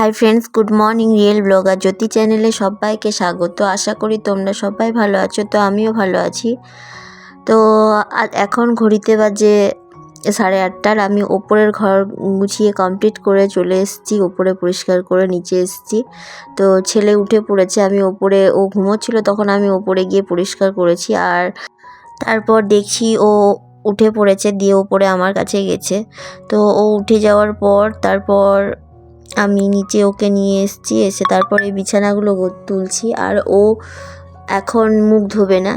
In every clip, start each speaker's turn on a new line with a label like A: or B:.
A: Hi friends, good morning real blogger Jyoti চ্যানেলে সবাইকে স্বাগত। আশা করি তোমরা সবাই ভালো আছো, তো আমিও ভালো আছি। তো এখন ঘড়িতে বাজে সাড়ে আটটার। আমি ওপরের ঘর গুছিয়ে কমপ্লিট করে চলে এসেছি, ওপরে পরিষ্কার করে নিচে এসেছি। তো ছেলে উঠে পড়েছে, আমি ওপরে, ও ঘুমোচ্ছিল, তখন আমি ওপরে গিয়ে পরিষ্কার করেছি। আর তারপর দেখছি ও উঠে পড়েছে, দিয়ে ওপরে আমার কাছে গেছে। তো ও উঠে যাওয়ার পর, তারপর আমি নিচে ওকে নিয়ে এসেছি, এসে তারপরে বিছানাগুলো তুলছি, আর ও এখন মুখ ধোবে না।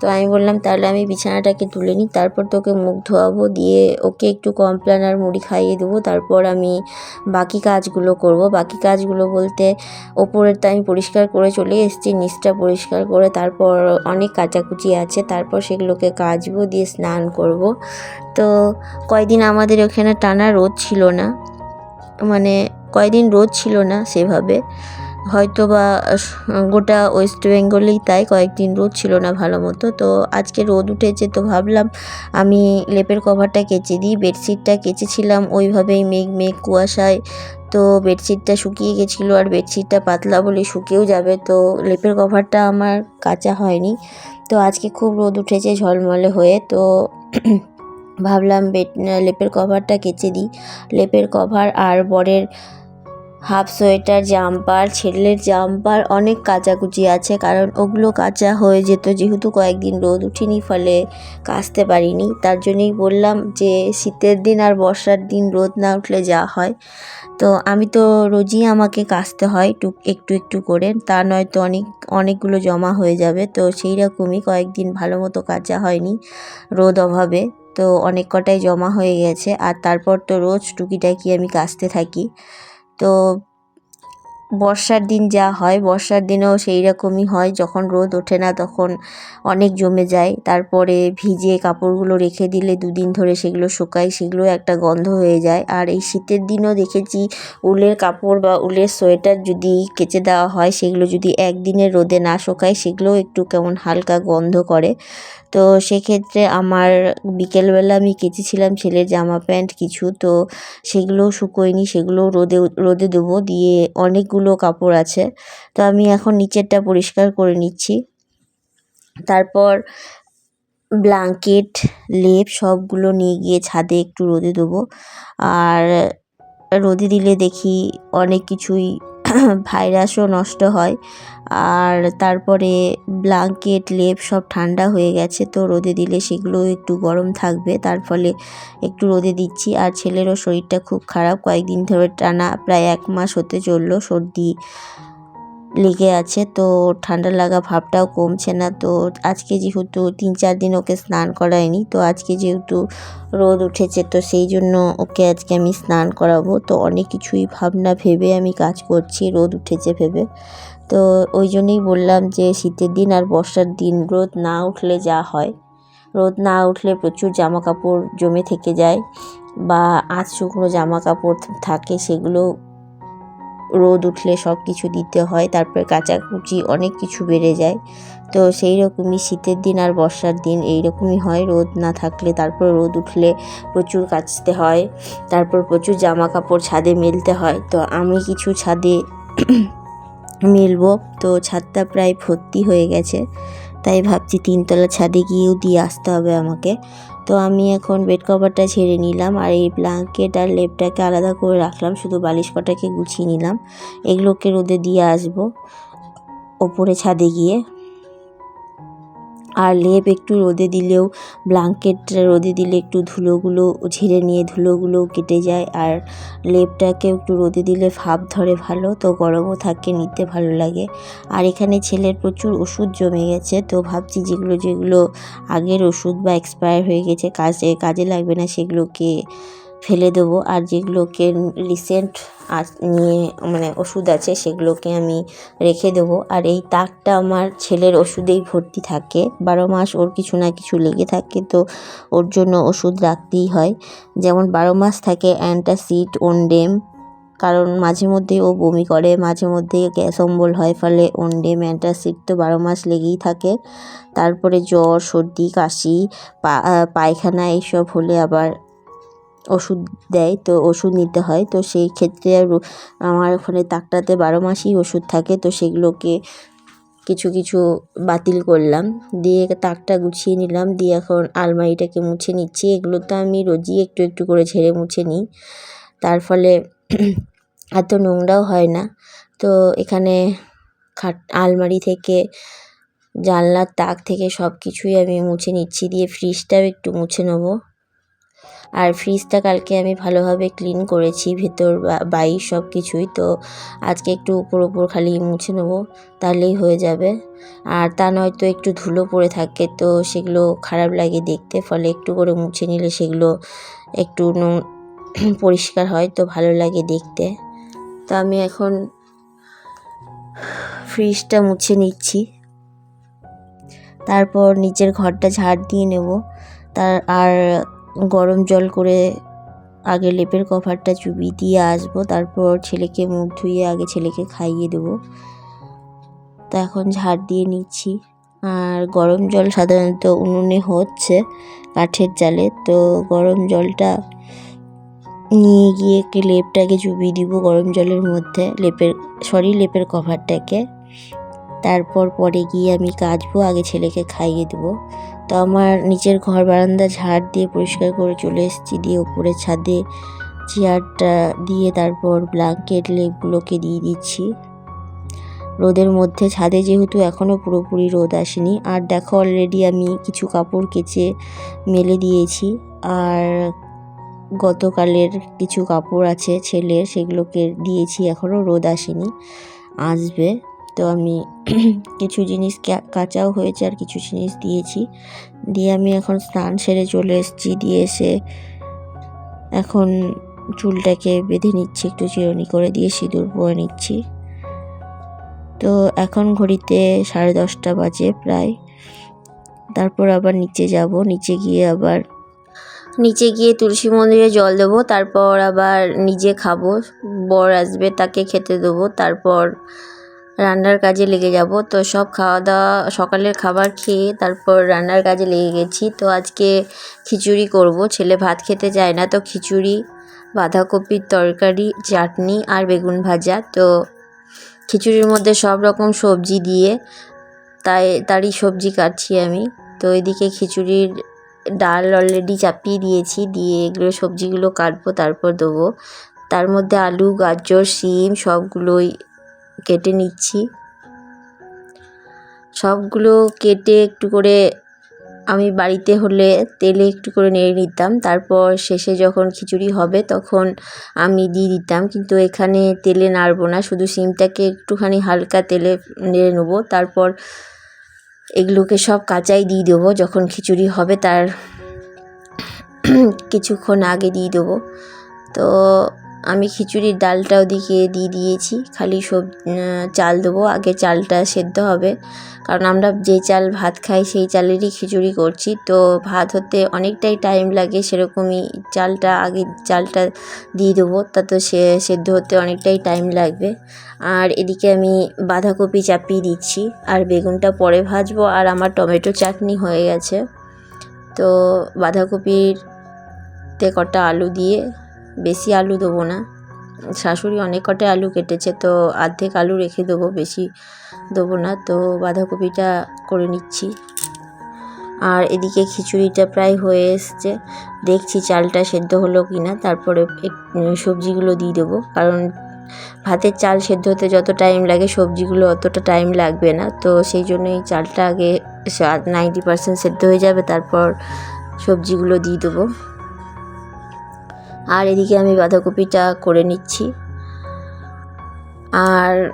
A: তো আমি বললাম, তাহলে আমি বিছানাটাকে তুলে নিই, তারপর তোকে মুখ ধোয়াবো, দিয়ে ওকে একটু কমপ্লেন আর মুড়ি খাইয়ে দেবো, তারপর আমি বাকি কাজগুলো করব। বাকি কাজগুলো বলতে ওপরের তো আমি পরিষ্কার করে চলে এসেছি, নিচটা পরিষ্কার করে তারপর অনেক কাচাকুচি আছে, তারপর সেগুলোকে কাচবো, দিয়ে স্নান করব। তো কয়দিন আমাদের ওখানে টানা রোদ ছিল না মানে কয়দিন রোদ ছিল না সেভাবে। হয়তো বা গোটা ওয়েস্ট বেঙ্গলেই তাই কয়েকদিন রোদ ছিল না ভালো মতো। তো আজকে রোদ উঠেছে তো ভাবলাম আমি লেপের কভারটা কেচে দিই, বেডশিটটা কেচেছিলাম, ওইভাবেই মেঘ মেঘ কুয়াশায়। তো বেডশিটটা শুকিয়ে গেছিল আর বেডশিটটা পাতলা বলে শুকিয়েও যাবে, তো লেপের কভারটা আমার কাঁচা হয়নি। তো আজকে খুব রোদ উঠেছে ঝলমলে হয়ে, তো ভাবলাম বেড, লেপের কভারটা কেচে দিই। লেপের কভার আর বরের হাফ সোয়েটার, জাম্পার, ছেলের জাম্পার, অনেক কাচাকুচি আছে, কারণ ওগুলো কাঁচা হয়ে যেত যেহেতু কয়েকদিন রোদ উঠিনি, ফলে কাচতে পারিনি। তার জন্যই বললাম যে, শীতের দিন আর বর্ষার দিন রোদ না উঠলে যা হয়। তো আমি তো রোজই আমাকে কাচতে হয়, টুক, একটু একটু করে। তা নয়তো অনেক, অনেকগুলো জমা হয়ে যাবে। তো সেই রকমই কয়েকদিন ভালো মতো কাচা হয়নি, রোদ অভাবে। তো অনেক কটাই জমা হয়ে গেছে, আর তারপর তো রোজ টুকিটাকি আমি কাচতে থাকি। তো বর্ষার দিন যা হয়, বর্ষার দিনেও সেই রকমই হয়। যখন রোদ ওঠে না, তখন অনেক জমে যায়। তারপরে ভিজে কাপড়গুলো রেখে দিলে দুদিন ধরে সেগুলো শুকায় সেগুলো একটা গন্ধ হয়ে যায়। আর এই শীতের দিনও দেখেছি, উলের কাপড় বা উলের সোয়েটার যদি কেচে দেওয়া হয়, সেগুলো যদি একদিনের রোদে না শুকায়, সেগুলোও একটু কেমন হালকা গন্ধ করে। তো সেক্ষেত্রে আমার বিকেলবেলা আমি কেচেছিলাম ছেলের জামা প্যান্ট কিছু, তো সেগুলোও শুকোয়নি সেগুলো রোদে রোদে দেবো। দিয়ে অনেকগুলো কাপড় আছে। তো আমি এখন নিচেরটা পরিষ্কার করে নিচ্ছি। তারপর ব্ল্যাঙ্কেট, লেপ সবগুলো নিয়ে গিয়ে ছাদে একটু রোদে দেবো আর রোদে দিলে দেখি অনেক কিছুই ভাইরাসও নষ্ট হয়। আর তারপরে ব্লাঙ্কেট, লেপ সব ঠান্ডা হয়ে গেছে, তো রোদে দিলে সেগুলো একটু গরম থাকবে। তার ফলে একটু রোদে দিচ্ছি। আর ছেলেরও শরীরটা খুব খারাপ। কয়েকদিন ধরে টানা প্রায় এক মাস হতে চলল সর্দি। লেগে আছে, তো ঠান্ডা লাগা ভাবটাও কমছে না। তো আজকে যেহেতু তিন চার দিন ওকে স্নান করায়নি তো আজকে যেহেতু রোদ উঠেছে, তো সেই জন্য ওকে আজকে আমি স্নান করাবো। তো অনেক কিছুই ভাবনা ভেবে আমি কাজ করছি, রোদ উঠেছে ভেবে। তো ওই জন্যই বললাম যে শীতের দিন আর বর্ষার দিন, রোদ না উঠলে যা হয়। রোদ না উঠলে প্রচুর জামা কাপড় জমে থেকে যায়, বা আধ শুকনো জামা কাপড় থাকে, সেগুলো রোদ উঠলে সব কিছু দিতে হয়, তারপরে কাচাকুচি অনেক কিছু বেড়ে যায়। তো সেই রকমই শীতের দিন আর বর্ষার দিন এই রকমই হয়, রোদ না থাকলে তারপর রোদ উঠলে প্রচুর কাচতে হয়, তারপর প্রচুর জামা কাপড় ছাদে মেলতে হয়। তো আমি কিছু ছাদে মেলবো, তো ছাদটা প্রায় ভর্তি হয়ে গেছে, তাই ভাবছি তিনতলা ছাদে গিয়েও দিয়ে আসতে হবে আমাকে। তো আমি এখন বেড কভারটা ছেড়ে নিলাম আর এই ব্ল্যাঙ্কেট আর লেপটাকে আলাদা করে রাখলাম, শুধু বালিশ কটাকে গুছিয়ে নিলাম। এগুলোকে রোদে দিয়ে আসব, ওপরে ছাদে গিয়ে। আর লেপ একটু রোদে দিলেও ব্লাঙ্কেট রোদে দিলে একটু ধুলোগুলো ঝেড়ে নিয়ে ধুলোগুলো কেটে যায়। আর লেপটাকে একটু রোদে দিলে ভাপ ধরে ভালো, তো গরমও থাকে, নিতে ভালো লাগে। আর এখানে ছেলের প্রচুর ওষুধ জমে গেছে, তো ভাবছি যেগুলো যেগুলো আগের ওষুধ বা এক্সপায়ার হয়ে গেছে, কাজে কাজে লাগবে না সেগুলোকে ফেলে দেবো। আর যেগুলোকে রিসেন্ট আজ নিয়ে মানে ওষুধ আছে, সেগুলোকে আমি রেখে দেবো। আর এই তাকটা আমার ছেলের ওষুধেই ভর্তি থাকে। বারো মাস ওর কিছু না কিছু লেগে থাকে, তো ওর জন্য ওষুধ রাখতেই হয়। যেমন বারো মাস থাকে অ্যান্টাসিড, ওনডেম, কারণ মাঝে মধ্যে ও বমি করে, মাঝে মধ্যে গ্যাস অম্বল হয়, ফলে ওনডেম, অ্যান্টাসিড তো বারো মাস লেগেই থাকে। তারপরে জ্বর, সর্দি, কাশি পায়খানা, এইসব হলে আবার ওষুধ দেয়, তো ওষুধ নিতে হয়। তো সেই ক্ষেত্রে আমার ওখানে তাকটাতে বারো মাসই ওষুধ থাকে, তো সেগুলোকে কিছু কিছু বাতিল করলাম। দিয়ে তাকটা গুছিয়ে নিলাম, দিয়ে এখন আলমারিটাকে মুছে নিচ্ছি। এগুলো তো আমি রোজই একটু একটু করে ঝেড়ে মুছে নিই। তার ফলে এত নোংরাও হয় না। তো এখানে খাট, আলমারি থেকে জানলার তাক থেকে সব কিছুই আমি মুছে নিচ্ছি। দিয়ে ফ্রিজটাও একটু মুছে নেব। আর ফ্রিজটা কালকে আমি ভালোভাবে ক্লিন করেছি, ভেতর বাইর সব কিছুই তো আজকে একটু উপর উপর খালি মুছে নেব, তাহলেই হয়ে যাবে। আর তা নয়তো একটু ধুলো পড়ে থাকে, তো সেগুলো খারাপ লাগে দেখতে, ফলে একটু করে মুছে নিলে সেগুলো একটু পরিষ্কার হয়, তো ভালো লাগে দেখতে। তো আমি এখন ফ্রিজটা মুছে নিচ্ছি। তারপর নিচের ঘরটা ঝাড় দিয়ে নেব। তার, আর গরম জল করে আগে লেপের কভারটা চুবি দিয়ে আসব, তারপর ছেলেকে মুখ ধুয়ে আগে ছেলেকে খাইয়ে দেবো। তো এখন ঝাড় দিয়ে নিচ্ছি। আর গরম জল সাধারণত উনুনে হচ্ছে, কাঠের জালে। তো গরম জলটা নিয়ে গিয়ে একটি লেপটাকে চুবিয়ে দিব গরম জলের মধ্যে, লেপের সরি লেপের কভারটাকে। তারপর পরে গিয়ে আমি কাচবো, আগে ছেলেকে খাইয়ে দেবো। তো আমার নিচের ঘর বারান্দা ঝাড় দিয়ে পরিষ্কার করে চলে এসেছি, দিয়ে উপরে ছাদে চেয়ারটা দিয়ে তারপর ব্ল্যাঙ্কেট লেপগুলোকে দিয়ে দিচ্ছি। রোদের মধ্যে ছাদে যেহেতু এখনও পুরোপুরি রোদ আসেনি, আর দেখো অলরেডি আমি কিছু কাপড় কেচে মেলে দিয়েছি, আর গতকালের কিছু কাপড় আছে ছেলের, সেগুলোকে দিয়েছি এখনও রোদ আসেনি, আসবে। তো আমি কিছু জিনিস কাঁচাও হয়েছে আর কিছু জিনিস দিয়েছি। দিয়ে আমি এখন স্নান সেরে চলে এসেছি। দিয়ে এসে এখন চুলটাকে বেঁধে নিচ্ছি, একটু চিরুনি করে দিয়ে সিঁদুর পরে নিচ্ছি। তো এখন ঘড়িতে সাড়ে দশটা বাজে প্রায়। তারপর আবার নিচে যাব। নিচে গিয়ে আবার, নিচে গিয়ে তুলসী মন্দিরে জল দেবো। তারপর আবার নিজে খাব। বর আসবে তাকে খেতে দেবো। তারপর রান্নার কাজে লেগে যাব। তো সব খাওয়া দাওয়া, সকালের খাবার খেয়ে তারপর রান্নার কাজে লেগে গেছি। তো আজকে খিচুড়ি করব। ছেলে ভাত খেতে চায় না, তো খিচুড়ি, বাঁধাকপির তরকারি, চাটনি আর বেগুন ভাজা। তো খিচুড়ির মধ্যে সব রকম সবজি দিয়ে তাই, তারই সবজি কাটছি আমি। তো এদিকে খিচুড়ির ডাল অলরেডি চাপিয়ে দিয়েছি। দিয়ে এগুলো, সবজিগুলো কাটবো, তারপর দেবো। তার মধ্যে আলু, গাজর, শিম সবগুলোই কেটে নিচ্ছি। সবগুলো কেটে একটু করে আমি বাড়িতে হলে তেলে একটু করে নেড়ে নিতাম। তারপর শেষে যখন খিচুড়ি হবে তখন আমি দিয়ে দিতাম। কিন্তু এখানে তেলে নাড়বো না, শুধু সিমটাকে একটুখানি হালকা তেলে নেড়ে নেব। তারপর এগুলোকে সব কাঁচাই দিয়ে দেবো। যখন খিচুড়ি হবে তার কিছুক্ষণ আগে দিয়ে দেবো। তো আমি খিচুড়ির ডালটা ওদিকে দিয়ে দিয়েছি। খালি সব চাল দেবো। আগে চালটা সেদ্ধ হবে। কারণ আমরা যে চাল ভাত খাই, সেই চালেরই খিচুড়ি করছি। তো ভাত হতে অনেকটাই টাইম লাগে, সেরকমই চালটা, আগে চালটা দিয়ে দেবো। তা তো সে, সেদ্ধ হতে অনেকটাই টাইম লাগবে। আর এদিকে আমি বাঁধাকপি চাপিয়ে দিচ্ছি। আর বেগুনটা পরে ভাজবো। আর আমার টমেটো চাটনি হয়ে গেছে। তো বাঁধাকপির তে কটা আলু দিয়ে বেশি আলু দেবো না। শাশুড়ি অনেক কটাই আলু কেটেছে, তো অর্ধেক আলু রেখে দেবো, বেশি দেবো না। তো বাঁধাকপিটা করে নিচ্ছি। আর এদিকে খিচুড়িটা প্রায় হয়ে এসছে। দেখছি চালটা সেদ্ধ হলো কি না তারপরে সবজিগুলো দিয়ে দেবো। কারণ ভাতের চাল সেদ্ধ হতে যত টাইম লাগে, সবজিগুলো অতটা টাইম লাগবে না। তো সেই জন্যই চালটা আগে নাইনটি পারসেন্ট সেদ্ধ হয়ে যাবে, তারপর সবজিগুলো দিয়ে দেবো। আর এদিকে আমি বাঁধাকপিটা করে নিচ্ছি। আর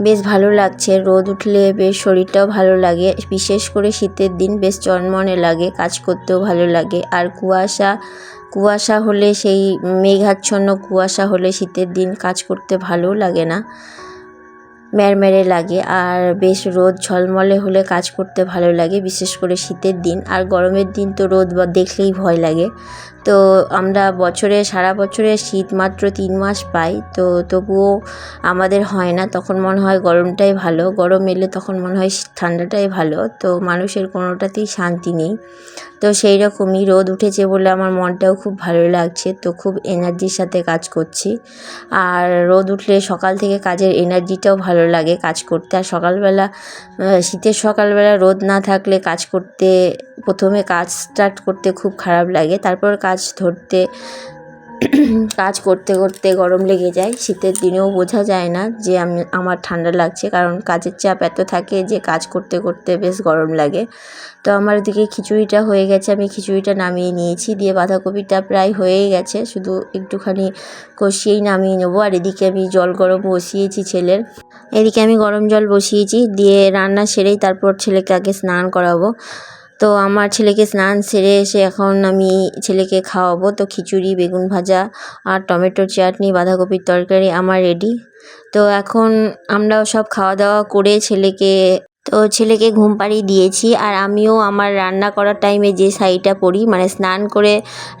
A: বেশ ভালো লাগছে, রোদ উঠলে বেশ শরীরটাও ভালো লাগে। বিশেষ করে শীতের দিন বেশ চনমনে লাগে, কাজ করতেও ভালো লাগে। আর কুয়াশা কুয়াশা হলে সেই মেঘাচ্ছন্ন কুয়াশা হলে শীতের দিন কাজ করতে ভালোও লাগে না। ম্যারম্যারে লাগে আর বেশ রোদ ঝলমলে হলে কাজ করতে ভালো লাগে, বিশেষ করে শীতের দিন। আর গরমের দিন তো রোদ বা দেখলেই ভয় লাগে। তো আমরা বছরে, সারা বছরে শীত মাত্র তিন মাস পাই। তো তবুও আমাদের হয় না, তখন মনে হয় গরমটাই ভালো। গরম এলে তখন মনে হয় ঠান্ডাটাই ভালো। তো মানুষের কোনোটাতেই শান্তি নেই। তো সেই রকমই রোদ উঠেছে বলে আমার মনটাও খুব ভালো লাগছে। তো খুব এনার্জির সাথে কাজ করছি। আর রোদ উঠলে সকাল থেকে কাজের এনার্জিটাও ভালো লাগে কাজ করতে। আর সকালবেলা শীতের সকালবেলা রোদ না থাকলে কাজ করতে প্রথমে কাজ স্টার্ট করতে খুব খারাপ লাগে, তারপর কাজ ধরতে, কাজ করতে করতে গরম লেগে যায়। শীতের দিনেও বোঝা যায় না যে আমি, আমার ঠান্ডা লাগছে, কারণ কাজের চাপ এত থাকে যে কাজ করতে করতে বেশ গরম লাগে। তো আমার দিকে খিচুড়িটা হয়ে গেছে, আমি খিচুড়িটা নামিয়ে নিয়েছি, দিয়ে বাঁধাকপিটা প্রায় হয়েই গেছে, শুধু একটুখানি কষিয়েই নামিয়ে নেব। আর এদিকে আমি জল গরম বসিয়েছি ছেলের। এদিকে আমি গরম জল বসিয়েছি, দিয়ে রান্না সেরেই তারপর ছেলেকে আগে স্নান করাবো। তো আমার ছেলেকে স্নান সেরে এসে এখন আমি ছেলেকে খাওয়াবো। তো খিচুড়ি, বেগুন ভাজা আর টমেটোর চাটনি, বাঁধাকপির তরকারি আমার রেডি তো এখন আমরাও সব খাওয়া দাওয়া করে ছেলেকে তো ছেলেকে ঘুম পাড়িয়ে দিয়েছি আর আমিও আমার রান্না করার টাইমে যে শাড়িটা পরি মানে স্নান করে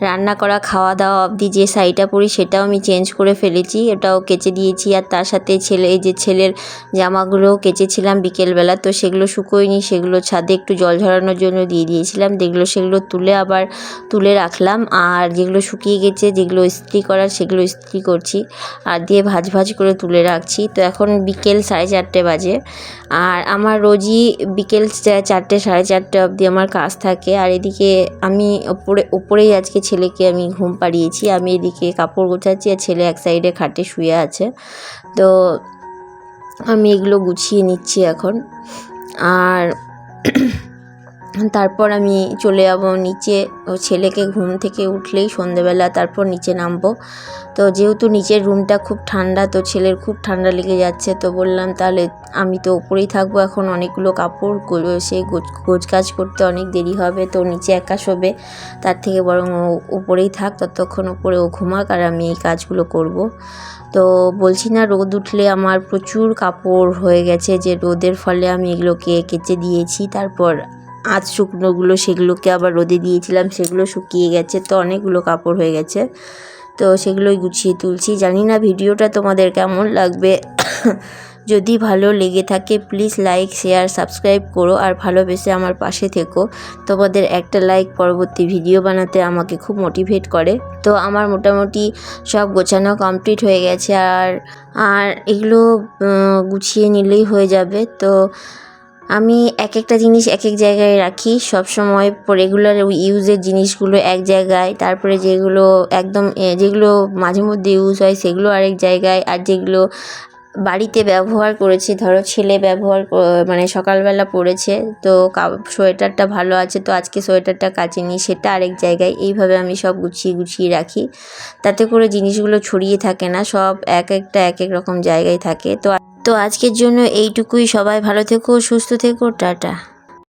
A: রান্না করা খাওয়া দাওয়া অবধি যে শাড়িটা পরি, সেটাও আমি চেঞ্জ করে ফেলেছি। ওটাও কেচে দিয়েছি আর তার সাথে ছেলে, এই যে ছেলের জামাগুলোও কেচেছিলাম বিকেলবেলা, তো সেগুলো শুকোয়নি, সেগুলো ছাদে একটু জল ঝরানোর জন্য দিয়ে দিয়েছিলাম। যেগুলো সেগুলো তুলে আবার তুলে রাখলাম আর যেগুলো শুকিয়ে গেছে, যেগুলো ইস্ত্রি করার, সেগুলো ইস্ত্রি করছি আর দিয়ে ভাজ ভাজ করে তুলে রাখছি। তো এখন বিকেল সাড়ে চারটে বাজে আর আমার রোজই বিকেল চারটে, সাড়ে চারটে অবধি আমার কাজ থাকে। আর এদিকে আমি ওপরে, ওপরেই আজকে ছেলেকে আমি ঘুম পাড়িয়েছি। আমি এদিকে কাপড় গোছাচ্ছি আর ছেলে এক সাইডে খাটে শুয়ে আছে। তো আমি এগুলো গুছিয়ে নিচ্ছি এখন। আর তারপর আমি চলে যাব নিচে। ও ছেলেকে ঘুম থেকে উঠলেই সন্ধেবেলা তারপর নিচে নামবো। তো যেহেতু নিচের রুমটা খুব ঠান্ডা, তো ছেলের খুব ঠান্ডা লেগে যাচ্ছে, তো বললাম তাহলে আমি তো ওপরেই থাকব এখন। অনেকগুলো কাপড় সেই গোছ কাজ করতে অনেক দেরি হবে, তো নিচে একা শোবে। তার থেকে বরং ও উপরেই থাক, ততক্ষণ উপরে ও ঘুমাক আর আমি এই কাজগুলো করব। তো বলছি না, রোদ উঠলে আমার প্রচুর কাপড় হয়ে গেছে, যে রোদের ফলে আমি এগুলোকে কেচে দিয়েছি। তারপর আজ শুকনোগুলো সেগুলোকে আবার রোদে দিয়েছিলাম, সেগুলো শুকিয়ে গেছে, তো অনেকগুলো কাপড় হয়ে গেছে। তো সেগুলোই গুছিয়ে তুলছি। জানি না ভিডিওটা তোমাদের কেমন লাগবে। যদি ভালো লেগে থাকে প্লিজ লাইক শেয়ার সাবস্ক্রাইব করো আর ভালোবেসে আমার পাশে থেকো। তোমাদের একটা লাইক পরবর্তী ভিডিও বানাতে আমাকে খুব মোটিভেট করে। তো আমার মোটামুটি সব গোছানো কমপ্লিট হয়ে গেছে আর আর এগুলো গুছিয়ে নিলেই হয়ে যাবে। তো আমি এক একটা জিনিস এক এক জায়গায় রাখি। সব সময় রেগুলার ইউজের জিনিসগুলো এক জায়গায়, তারপরে যেগুলো একদম যেগুলো মাঝে মধ্যে ইউজ হয় সেগুলো আরেক জায়গায়। আর যেগুলো বাড়িতে ব্যবহার করেছি, ধরো ছেলে ব্যবহার মানে সকালবেলা পরেছে তো সোয়েটারটা ভালো আছে, তো আজকে সোয়েটারটা কাচে নিই, সেটা আরেক জায়গায়। এইভাবে আমি সব গুছিয়ে গুছিয়ে রাখি। তাতে করে জিনিসগুলো ছড়িয়ে থাকে না, সব এক একটা এক এক রকম জায়গায় থাকে। তো তো আজকের জন্য এইটুকুই। সবাই ভালো থেকো সুস্থ থেকো টাটা।